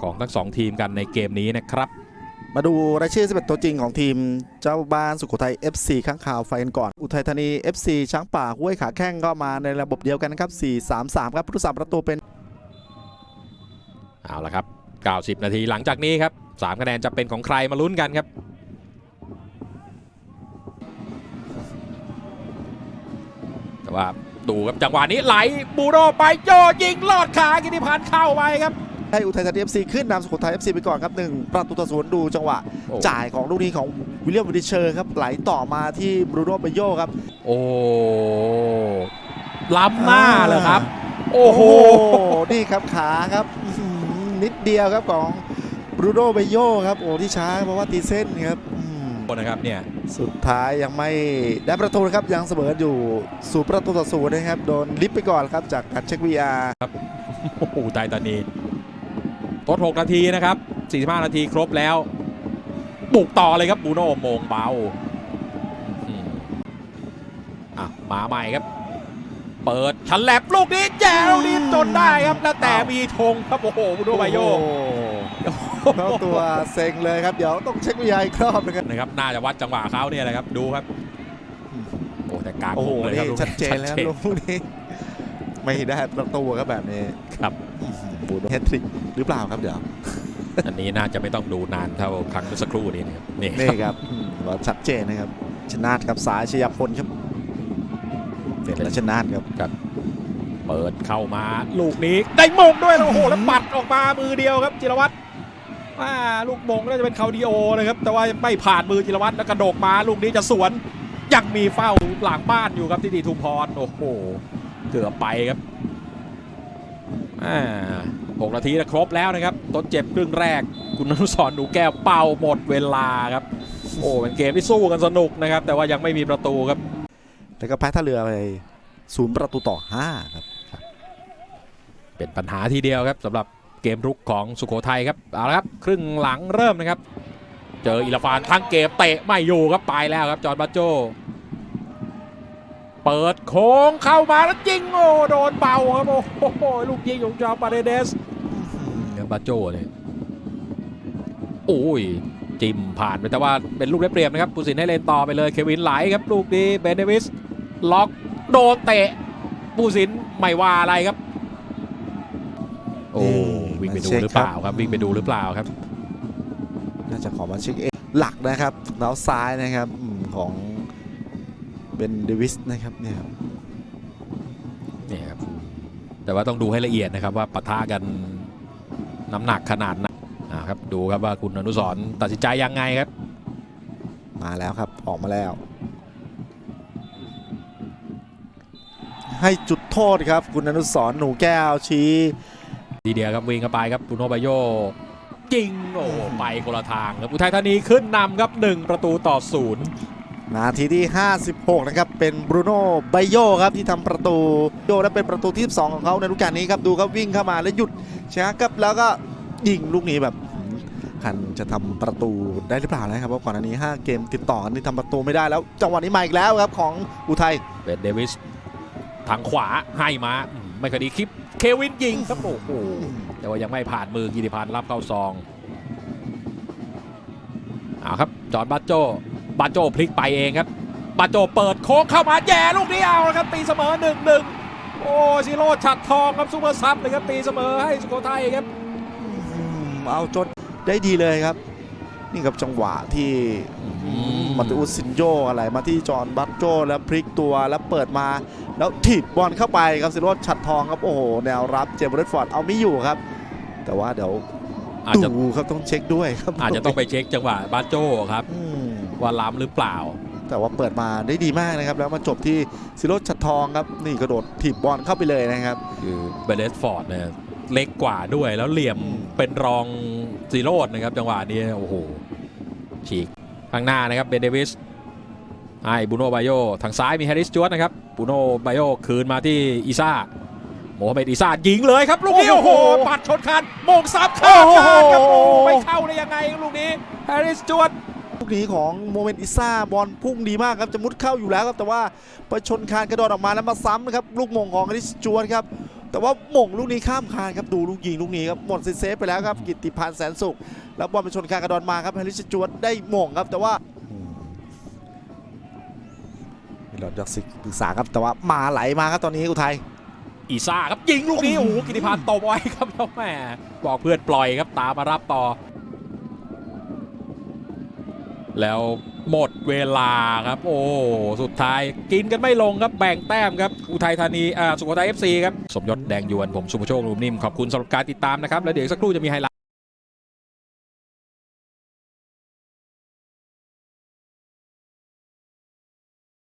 ของทั้งสองทีมกันในเกมนี้นะครับ มาดูรายชื่อ 11 ตัวจริงของทีมเจ้าบ้านสุโขทัย FC ข้างข่าวไฟกันก่อน อุทัยธานี FC ช้างป่าห้วยขาแข้งก็มาในระบบเดียวกันนะครับ 4-3-3 ครับผู้สาประตูเป็น เอาละครับ 90 นาทีหลังจากนี้ครับ 3 คะแนนจะเป็นของใครมาลุ้นกันครับแต่ว่าดูครับจังหวะนี้ไหลบูโรไปโยยิงลอดขากิติพันธ์เข้าไปครับ ให้อุทัยธานี FC ขึ้นนำสุโขทัย FC ไปก่อนครับ1ประตูต่อศูนย์ดูจังหวะโอ้จ่ายของลูกนี้ของวิลเลียมวิดิเชอร์ครับไหลต่อมาที่บรูโน่เบโยครับ โอ้ล้ำหน้าเลยครับ โอ้โหนี่ครับขาครับอื้อหือนิดเดียวครับของบรูโน่เบโยครับโอ้ที่ช้าเพราะว่าตีเส้นครับอืมนะครับเนี่ยสุดท้ายยังไม่ได้ประตูนะครับยังเสมออยู่ศูนย์ประตูต่อศูนย์นะครับโดนลิฟต์ไปก่อนครับจากการเช็ค VR โอ้โหไทยตานี ทด 6 นาทีนะครับ 45 นาทีครบแล้ว บุกต่อเลยครับบูโน่โมงเบาอืมอะมาใหม่ครับ เปิดชันแลบลูกนี้แจ๋วนี้จนได้ครับ แล้วแต่มีธงครับ โอ้โหบูโน่ไบโยโอ้โหเข้าตัวเซ็งเลยครับ เดี๋ยวต้องเช็ค VR อีกรอบนะครับนะครับ น่าจะวัดจังหวะเขาเนี่ยแหละครับ ดูครับ โอ้แต่กลางโอ้โหวงเลยคนี่รับลูกชัดเจนแล้วครับชัดลูกนี้ ไม่ได้ประตูครับแบบนี้ ครับ บูโน่เฮตทริกหรือเปล่าครับเดี๋ยวอันนี้น่าจะไม่ต้องดูนานเท่าครั้งเมื่อสักครู่นี้นะครับนี่นี่ครับอืมว่าชัดเจนนะครับ ชนาทครับสายชยพลครับเป็นรัชนาทครับ เปิดเข้ามาลูกนี้ได้มงด้วยแล้วโอ้โหแล้วปัดออกมามือเดียวครับจิรวัตรว่าลูกมงน่าจะเป็นคาดิโอนะครับ แต่ว่าไม่ผ่านมือจิรวัตรแล้วกระโดดมาลูกนี้จะสวนยังมีเฝ้าหลังบ้านอยู่ครับที่ดีทุมพรโอ้โหเกือบไปครับอ่า หกนาทีนะครบแล้วนะครับต้นเจ็บครึ่งแรก คุณอนุสรณ์หนูแก้วเป่าหมดเวลาครับ โอ้เป็นเกมที่สู้กันสนุกนะครับ แต่ว่ายังไม่มีประตูครับ แล้วก็แพ้ท่าเรือไปศูนย์ประตูต่อ5ครับ เป็นปัญหาทีเดียวครับสำหรับเกมรุกของสุโขทัยครับเอาละครับครึ่งหลังเริ่มนะครับ เจออิลฟานทั้งเกมเตะไม่อยู่ครับไปแล้วครับจอร์นบัตโจ เปิดโค้งเข้ามาแล้วยิงโอ้โดนเบาครับ โอ้โหลูกยิงของจอร์ปาเรเดสเนี่ยบัตโจเนี่ยโอ้ยจิมผ่านไปแต่ว่าเป็นลูกได้เปรียบนะครับผู้สินให้เล่นต่อไปเลยเควินไหลครับ ลูกนี้เบนเดวิสล็อกโดนเตะผู้สินไม่ว่าอะไรครับ โอ้นี่วิ่งไปดูมาเช็คหรือเปล่าครับครับวิ่งไปดูหรือเปล่าครับ น่าจะขอมาเช็คเองหลักนะครับเท้าซ้ายนะครับอืมของ เบนเดวิสนะครับเนี่ยครับนี่ครับ แต่ว่าต้องดูให้ละเอียดนะครับว่าปะทะกันน้ำหนักขนาดไหนอ่าครับดูครับว่าคุณอนุสรณ์ตัดสินใจยังไงครับ มาแล้วครับออกมาแล้ว ให้จุดโทษครับ คุณอนุสรณ์หนูแก้วชี้ทีเดียวครับวิ่งเข้าไปครับปุโนบาโยจริงโอ้ไปคนละทางครับอุทัยธานีขึ้นนำครับ 1 ประตูต่อศูนย์ นาทีที่ 56 นะครับ เป็นบรูโน่ไบโยครับที่ทำประตูโยและเป็นประตูที่2ของเขาในฤดูกาลนี้ครับ ดูครับวิ่งเข้ามาแล้วหยุดชนะครับแล้วก็ยิงลูกนี้แบบคันจะทำประตูได้หรือเปล่านะครับเพราะก่อนอันนี้ 5 เกมติดต่อกันที่ทำประตูไม่ได้แล้ว จังหวะนี้มาอีกแล้วครับของอุทัยเบนเดวิสทางขวาให้มาไม่คดีคลิปเควินยิงครับโอ้โหแต่ว่ายังไม่ผ่านมือกิติพันธ์รับเข้าซองเอาครับจอร์นบัตโจ บัตโจพลิกไปเองครับบัตโจเปิดโค้งเข้ามาแย่ลูกนี้เอาละครับตีเสมอหนึ่งหนึ่งโอ้ซิโร่ฉัดทองครับซูเปอร์ซับเลยครับตีเสมอให้สุโขทัยครับอืมเอาจนได้ดีเลยครับ นี่ครับจังหวะที่มมาติอุสซินโยอะไรมาที่จอห์นบัตโจแล้วพลิกตัวแล้วเปิดมาแล้วถีบบอลเข้าไปครับสิโรดฉัดทองครับโอ้โหแนวรับเจมส์เรดฟอร์ดเอาไม่อยู่ครับ แต่ว่าเดี๋ยวอาจจะดูครับต้องเช็คด้วยครับอาจจะต้องไปเช็คจังหวะบัตโจครับอืม ว่าล้ำหรือเปล่า แต่ว่าเปิดมาได้ดีมากนะครับ แล้วมาจบที่สิโรดฉัดทองครับ นี่กระโดดถีบบอลเข้าไปเลยนะครับคือเบเลสฟอร์ดเนี่ยเล็กกว่าด้วยแล้วเหลี่ยมอืมเป็นรองซีโรดนะครับ จังหวะนี้โอ้โหฉีกข้างหน้านะครับเบนเดวิสให้บูโนบาโยทางซ้ายมีแฮร์ริสจวตนะครับบูโนบาโยคืนมาที่อีซ่าโมฮัมเหม็ดอีซ่ายิงเลยครับ ลูกนี้ โอ้โอ้โหโหปัดชนคันโมงซับข้ามโอ้โหคานครับโอ้โหไม่เข้าได้ยังไงลูกนี้แฮร์ริสจวตลู กนี้ของโมเมนต์อิซ่าบอลพุ่งดีมากครับจะมุดเข้าอยู่แล้วครับแต่ว่าไปชนคานกระโดดออกมาแล้วมาซ้ำนะครับลูกมงของอลิสจวนครับแแต่ว่าหม่งลูกนี้ข้ามคานครับดูลูกยิงลูกนี้ครับหมดเซฟไปแล้วครับกิตติพันธ์แสนสุข แล้วบอลไปชนคานกระดอนมาครับแฮร์ริสจวดได้หม่งครับแต่ว่ามีหลอดจากศึกษาครับแต่ว่ามาไหลมาครับตอนนี้อุทัยอีซ่าครับยิงลูกนี้โอ้โหกิติพันธ์ตบไว้ครับแล้วแหม่บอกเพื่อนปล่อยครับตามมารับต่อ แล้วหมดเวลาครับ โอ้สุดท้ายกินกันไม่ลงครับแบ่งแต้มครับอุทัยธานีอ่าสุโขทัยเอฟซีครับสมยศแดงยวนผมสุภโชคลุมนิ่มขอบคุณสำหรับการติดตามนะครับ แล้วเดี๋ยวสักครู่จะมีไฮไลท์